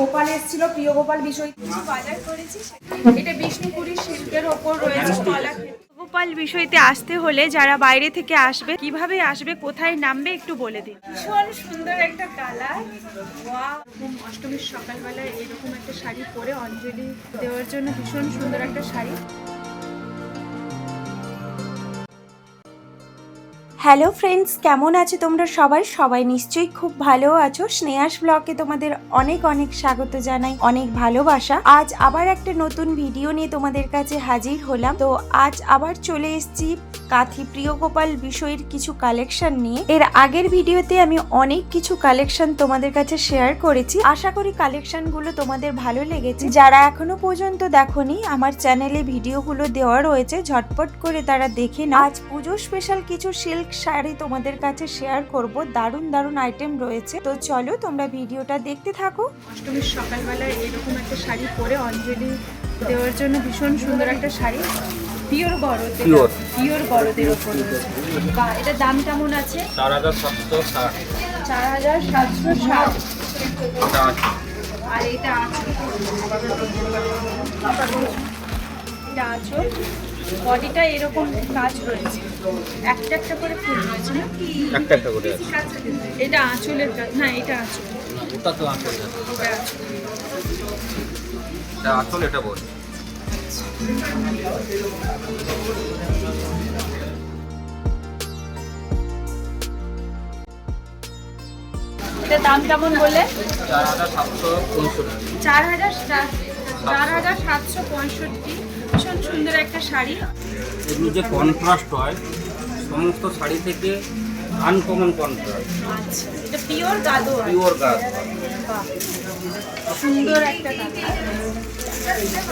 গোপাল এসেছিল, প্রিয় গোপাল বিষয় কিছু বাজার করেছি। এটা বিষ্ণুপুরি শিল্পের ওপর রয়েছে কলা গোপাল বিষয়তে আসতে হলে যারা বাইরে থেকে আসবে, কীভাবে আসবে, কোথায় নামবে, একটু বলে দিন। ভীষণ সুন্দর একটা কালার। অষ্টমীর সকালবেলায় এরকম একটা শাড়ি পরে অঞ্জলি দেওয়ার জন্য ভীষণ সুন্দর একটা শাড়ি। হ্যালো ফ্রেন্ডস, কেমন আছো তোমরা সবাই? সবাই নিশ্চয়ই খুব ভালো আছো। স্নেহাস ব্লগে তোমাদের অনেক অনেক স্বাগত জানাই, অনেক ভালোবাসা। আজ আবার একটা নতুন ভিডিও নিয়ে তোমাদের কাছে হাজির হলাম। তো আজ আবার চলে এসেছি কাথি প্রিয় গোপাল বিষয়ের কিছু কালেকশন নিয়ে। এর আগের ভিডিওতে আমি অনেক কিছু কালেকশন তোমাদের কাছে শেয়ার করেছি। আশা করি কালেকশনগুলো তোমাদের ভালো লেগেছে। যারা এখনও পর্যন্ত দেখোনি, আমার চ্যানেলে ভিডিওগুলো দেওয়া রয়েছে। ঝটপট করে তারা দেখে না আজ পুজো স্পেশাল কিছু সিল্ক শাড়ি তোমাদের কাছে শেয়ার করব। দারুণ দারুণ আইটেম রয়েছে। তো চলো তোমরা ভিডিওটা দেখতে থাকো। অষ্টমীর সকালবেলায় এরকম একটা শাড়ি পরে অঞ্জলি দেওয়ার জন্য ভীষণ সুন্দর একটা শাড়ি। Pure Pure. পিওর গরদের ওপর বা এটার দাম কেমন আছে? চার হাজার সাতশো ষাট। চার হাজার সাতশো ষাট। আর এটা আছে। এটা আঁচল বডিটা এরকম কাজ রয়েছে। একটা একটা করে ফুল রয়েছে না একটা একটা করে আছে। এটা আঁচলের কাজ। না এটা আঁচল। ওটা তো আঁচল আছে। এটা আঁচল। এটা আঁচল এটা বল দাম কেমন বলে চার হাজার সাতশো পঁয়ষট্টি। চার হাজার চার হাজার সাতশো পঁয়ষট্টি। সুন্দর একটা শাড়ি। এগুলো যে কন্ট্রাস্ট হয় সমস্ত শাড়ি থেকে আনকমন কন্ট্রাস্ট আচ্ছা এটা পিওর গাদো পিওর গাছ সুন্দর একটা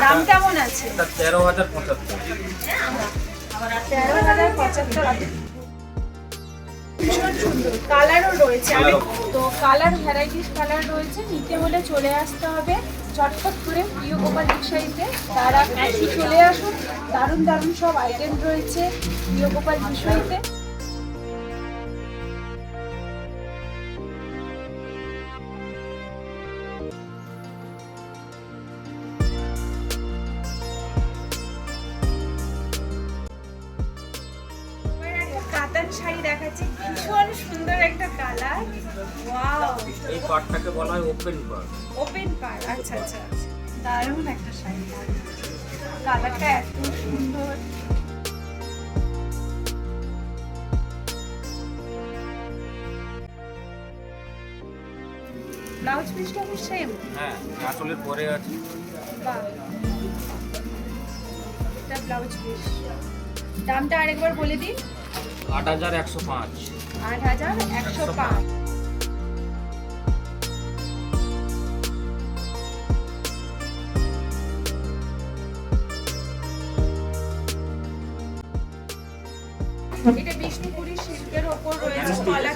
দাম কেমন আছে? এটা তেরো হাজার পঁচাত্তর। তেরো হাজার পঁচাত্তর ভীষণ সুন্দর কালারও রয়েছে তো কালার ভ্যারাইটিস কালার রয়েছে। নিতে হলে চলে আসতে হবে। ঝটপট করে প্রিয় গোপাল বিষয়তে তারা কাছে চলে আসুন। দারুণ দারুণ সব আইটেম রয়েছে প্রিয় গোপাল কাতান শাড়ি দেখাচ্ছি। ভীষণ সুন্দর একটা কালার। এই পার্টটাকে বলা হয় ওপেন পার্ট ওপেন পার আচ্ছা আচ্ছা আচ্ছা। দারুণ একটা শাড়ি। কালারটা এত সুন্দর। ব্লাউজ পিসটা কি সেম হ্যাঁ আঁচলের পরে আছে। বাহ। এটা ব্লাউজ পিস। দামটা আরেকবার বলে দিন। আট হাজার একশো পাঁচ। আট হাজার একশো পাঁচ। এটা বিষ্ণুপুরি শিল্পের ওপর রয়েছে কলা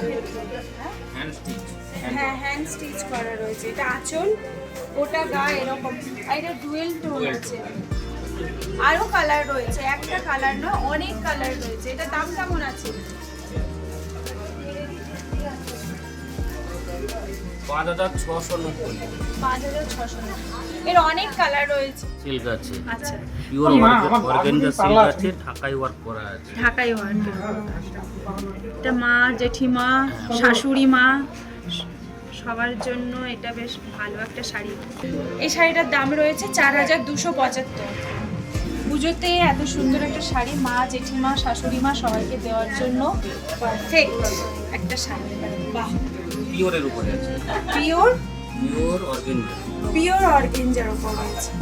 হ্যাঁ হ্যান্ড স্টিচ করা রয়েছে। এটা আঁচল ওটা গা এরকম। আর এটা ডুয়েল টোন আছে। আরও কালার রয়েছে। একটা কালার নয় অনেক কালার রয়েছে। এটা দাম কেমন আছে? পাঁচ হাজার ছশো নব্বই। পাঁচ হাজার ছশো এর অনেক কালার রয়েছে। সিল্ক আছে। আচ্ছা। পিওর অর্গেনজা সিল্ক আছে। ঢাকাই ওয়ার্ক করা আছে। ঢাকাই ওয়ার্ক এটা মা জেঠিমা শাশুড়ি মা সবার জন্য এটা বেশ ভালো একটা শাড়ি। এই শাড়িটার দাম রয়েছে চার হাজার দুশো পঁচাত্তর। পুজোতে এত সুন্দর একটা শাড়ি মা জেঠিমা শাশুড়ি মা সবাইকে দেওয়ার জন্য পারফেক্ট একটা শাড়ি। বাহ। পিওরের উপরে আছে। পিওর পিওর অর্গেনজা পিওর অর্গেঞ্জার ওপর রয়েছে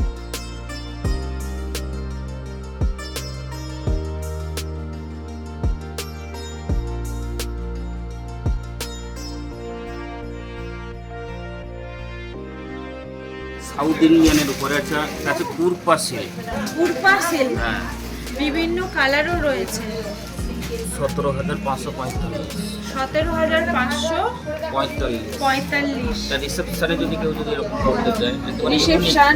সাউথ ইন্ডিয়ানের উপরে আছে আছে কুরপা সিল্ক উর্পা সিল্ক হ্যাঁ। বিভিন্ন কালারও রয়েছে। সতেরো হাজার পাঁচশো পঁয়তাল্লিশ। সতেরো হাজার পাঁচশো পঁয়তাল্লিশ পঁয়তাল্লিশ রিসেপশনে যদি কেউ যদি এরকম করতে চায় রিসেপশন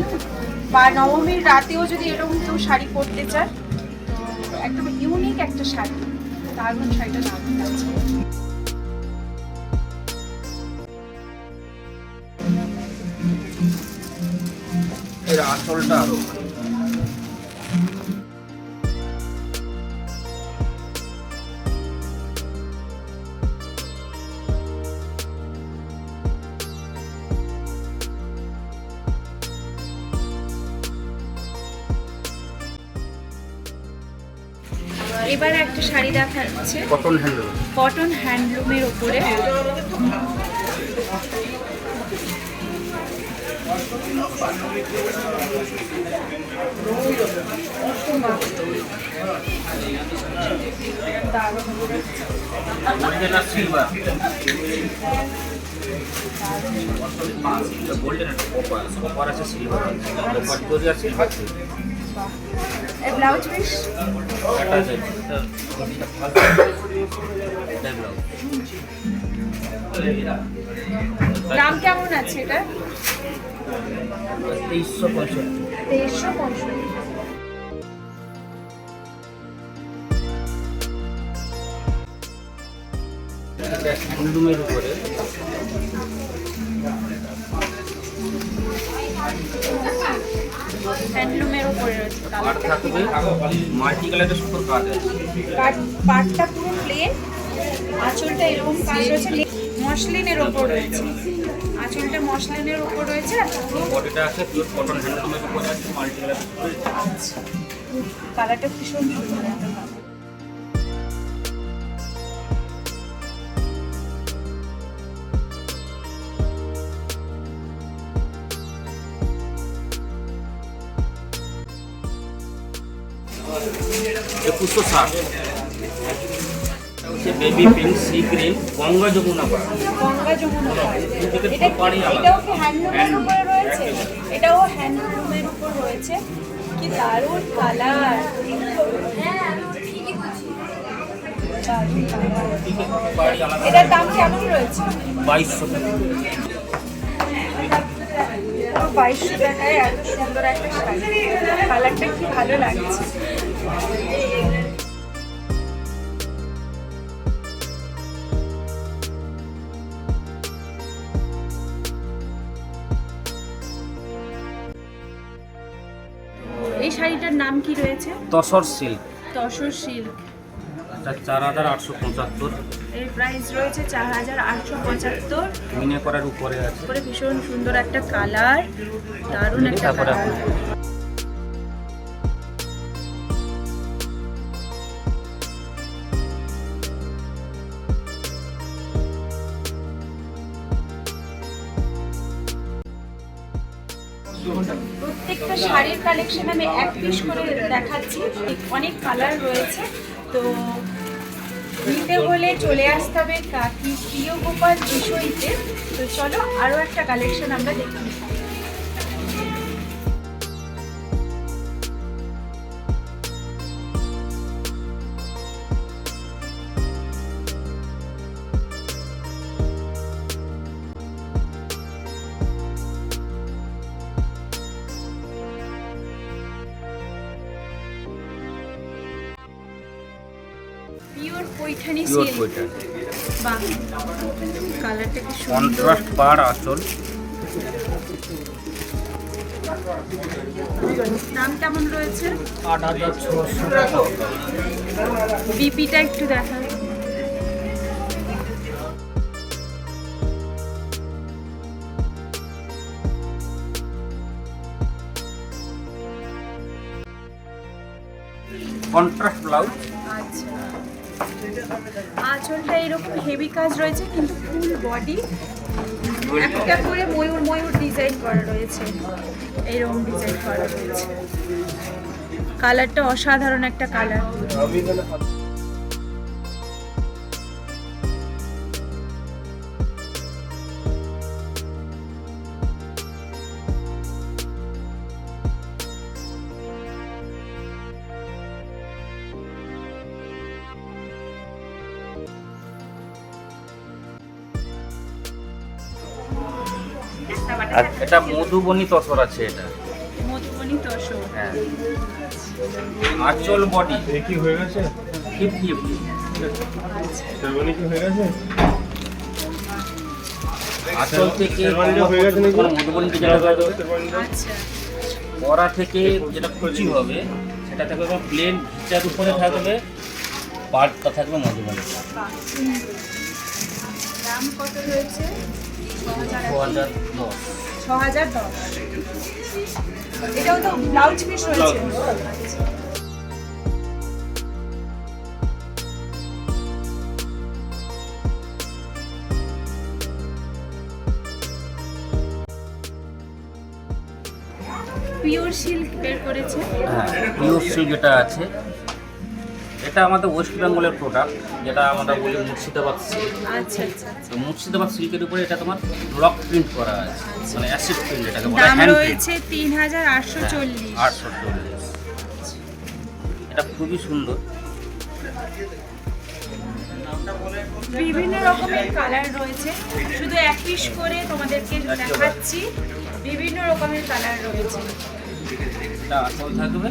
বা নবমীর রাতেও যদি এরকম কেউ শাড়ি পরতে চায় একদম ইউনিক একটা শাড়ি দারুণ শাড়িটা দারুণ লাগছে। এর আঁচলটা আরও এবার একটা শাড়ি দেখাচ্ছে। কটন হ্যান্ডেল কটন হ্যান্ডলুমের ওপরে। সিলভার গোল্ডেন কপার আছে সিলভার কপার তৈরি আর সিলভার ব্লাউজ পিস দাম কেমন আছে এটা? তেইশশো পঁয়ষট্টি। তেইশশো পঁয়ষট্টি উপরে হ্যান্ডলুমের উপরে রয়েছে আর থাকবে মাল্টি কালারের সুন্দর কাজ আছে। পাটটা পুরো প্লেন আঁচলটা এরকম কাজ রয়েছে মসলিনের ওপর রয়েছে। আঁচলটা মসলিনের ওপর রয়েছে বডিটা আছে পিওর কটন হ্যান্ডলুমের উপরে আছে মাল্টি কালারের কালারটা ভীষণ সুন্দর। একুশশো ষাট। হচ্ছে baby pink sea green Ganga Jamuna পাড়া। গঙ্গা যমুনা এটা পাড়ি এটাও কি হ্যান্ডলুমের উপরে রয়েছে? এটাও হ্যান্ডলুমের উপর রয়েছে? কি দারুণ কালার দুদিকে এটার দাম কেমন রয়েছে? বাইশশো টাকা। বাইশশো টাকায় এত সুন্দর একটা শাড়ি। কালারটা কি ভালো লাগছে? এই শাড়িটার নাম কি রয়েছে? তসর সিল্ক। তসর সিল্ক। এটা চার হাজার আটশো পঁচাত্তর। এর প্রাইস রয়েছে চার হাজার আটশো পঁচাত্তর। মিনে করার উপরে আছে। ভীষণ সুন্দর একটা কালার। দারুণ একটা কালার। প্রত্যেকটা শাড়ির কালেকশন আমি এক পিস করে দেখাচ্ছি। অনেক কালার রয়েছে। তো নিতে হলে চলে আসতে হবে কাকি প্রিয় গোপাল বিষয়তে তো চলো আরও একটা কালেকশন আমরা দেখি। পৈঠানি পিওর বাহ কালারটা কি সুন্দর। কন্ট্রাস্ট পাড় আঁচল দাম কেমন রয়েছে? আট হাজার ছশো টাকা। বিপিটা একটু দেখা। কন্ট্রাস্ট ব্লাউজ আঁচলটা এরকম হেভি কাজ রয়েছে কিন্তু ফুল বডি একটা করে ময়ূর ময়ূর ডিজাইন করা রয়েছে। এরকম ডিজাইন করা রয়েছে। কালারটা অসাধারণ একটা কালার আর এটা মধুবনী তসর আছে এটা। মধুবনী তসর। হ্যাঁ। আঁচল বডি। কি হয়ে গেছে? ফিফটি কি হয়ে গেছে? আঁচল থেকে শেরওয়ানিটা হয়ে গেছে নাকি? মধুবনী আচ্ছা। থেকে যেটা কুচি হবে সেটা থাকবে প্লেন ভিচার উপরে থাকবে পাটটা থাকবে মধুবানি দাম কত রয়েছে? ছ হাজার দশ। ছ হাজার দশ এটাও তো ব্লাউজ পিস রয়েছে। পিওর সিল্ক বের করেছে। হ্যাঁ পিওর সিল্ক যেটা আছে। এটা আমাদের ওয়েস্ট বেঙ্গলের প্রোডাক্ট যেটা আমরা বলি মুর্শিদাবাদ সিল্ক আচ্ছা আচ্ছা আচ্ছা। তো মুর্শিদাবাদ সিল্কের উপরে এটা তোমার ব্লক প্রিন্ট করা আছে মানে অ্যাসিড প্রিন্ট এটাকে বলা দাম রয়েছে তিন হাজার আটশো চল্লিশ। আটশো চল্লিশ। এটা খুবই সুন্দর। বিভিন্ন রকমের কালার রয়েছে। শুধু এক পিস করে তোমাদেরকে দেখাচ্ছি। বিভিন্ন রকমের কালার রয়েছে। এটা আসল থাকবে।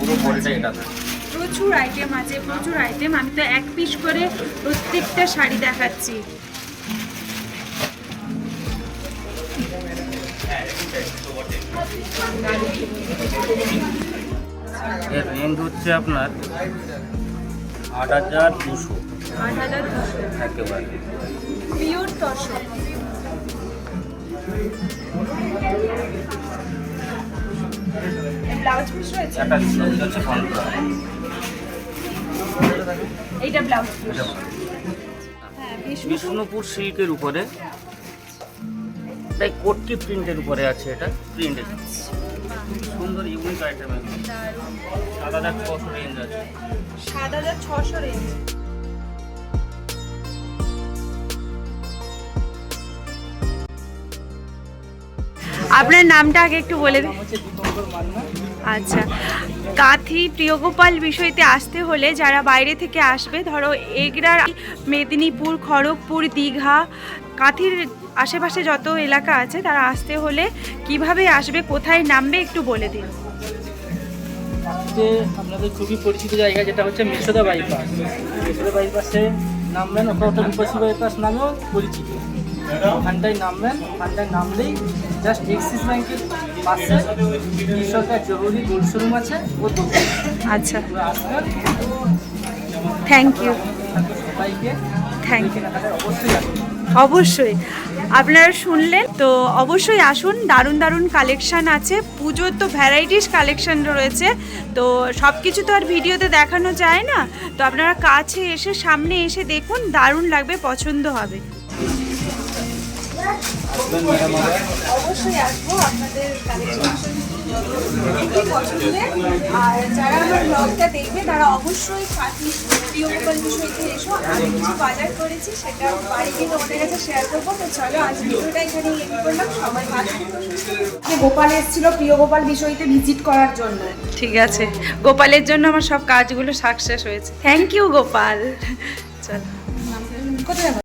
পুরো বডিটা এটা থাকবে। প্রচুর আইটেম আছে প্রচুর আইটেম আমি তো এক পিস করে প্রত্যেকটা শাড়ি দেখাচ্ছি। এর রেঞ্জ হচ্ছে আপনার আট হাজার দুশো। আট হাজার দুশো। একেবারে। পিওর তসর ব্লাউজ পিস রয়েছে? একটা হচ্ছে পনেরো এইটা ব্লাউজ। পিস হ্যাঁ বিষ্ণু বিষ্ণুপুর সিল্কের উপরে। তাই কোটকি প্রিন্টের উপরে আছে এটা প্রিন্টের। সুন্দর ইউনিক আইটেম সাত হাজার ছশো রেঞ্জ আছে। সাত হাজার ছশো রেঞ্জ আপনার নামটা আগে একটু বলে দিন। আচ্ছা। কাঁথি প্রিয়গোপাল বিষয়তে আসতে হলে যারা বাইরে থেকে আসবে, ধরো এগরার মেদিনীপুর, খড়গপুর, দীঘা, কাঁথির আশেপাশে যত এলাকা আছে, তারা আসতে হলে কীভাবে আসবে, কোথায় নামবে একটু বলে দিন। আপনাদের খুবই পরিচিত জায়গা যেটা হচ্ছে বাইপাস। বাইপাসে নামবেন, ওটা বাইপাস নামেও পরিচিত। ওখানটায় নামবেন ওখানটায় নামলেই জাস্ট এক্সিস ব্যাংকের পাশে কৃষকের জরুরি গোল শোরুম আছে ও দোকান আচ্ছা আসবেন। থ্যাংক ইউ সবাইকে থ্যাংক ইউ অবশ্যই আসবেন। অবশ্যই। আপনারা শুনলেন তো অবশ্যই আসুন দারুণ দারুণ কালেকশান আছে পুজোর তো ভ্যারাইটিস কালেকশান রয়েছে তো সব কিছু তো আর ভিডিওতে দেখানো যায় না তো আপনারা কাছে এসে সামনে এসে দেখুন দারুণ লাগবে পছন্দ হবে। অবশ্যই আসব আপনাদের কালেকশন পছন্দের। আর যারা আমার ব্লগটা দেখবে তারা অবশ্যই কাঠি প্রিয় গোপাল বিষয়তে এসো। আমি কিছু বাজার করেছি সেটা বাড়ি গিয়ে তোমাদের কাছে শেয়ার করব। তো চলো আজ ভিডিওটা এখানে এন্ড করলাম। সবাই ভালো থেকো, সুস্থ থেকো। গোপাল এসেছিল প্রিয় গোপাল বিষয়তে ভিজিট করার জন্য। ঠিক আছে। গোপালের জন্য আমার সব কাজগুলো সাকসেস হয়েছে। Thank you Gopal. চলো। কোথায়?